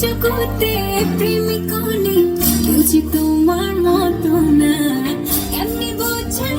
জগতে প্রেমিক অনেক বুঝি তোমার না। এমনি বোঝার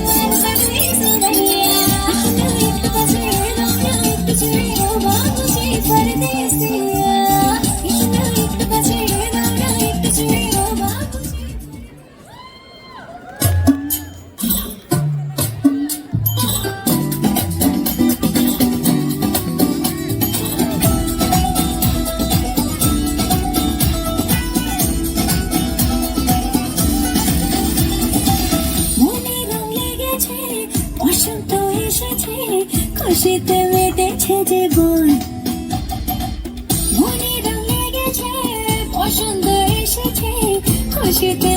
বসন্ত এসেছে খুশিতে মেতেছে যে বন মনে রঙে গেছে বসন্ত এসেছে খুশিতে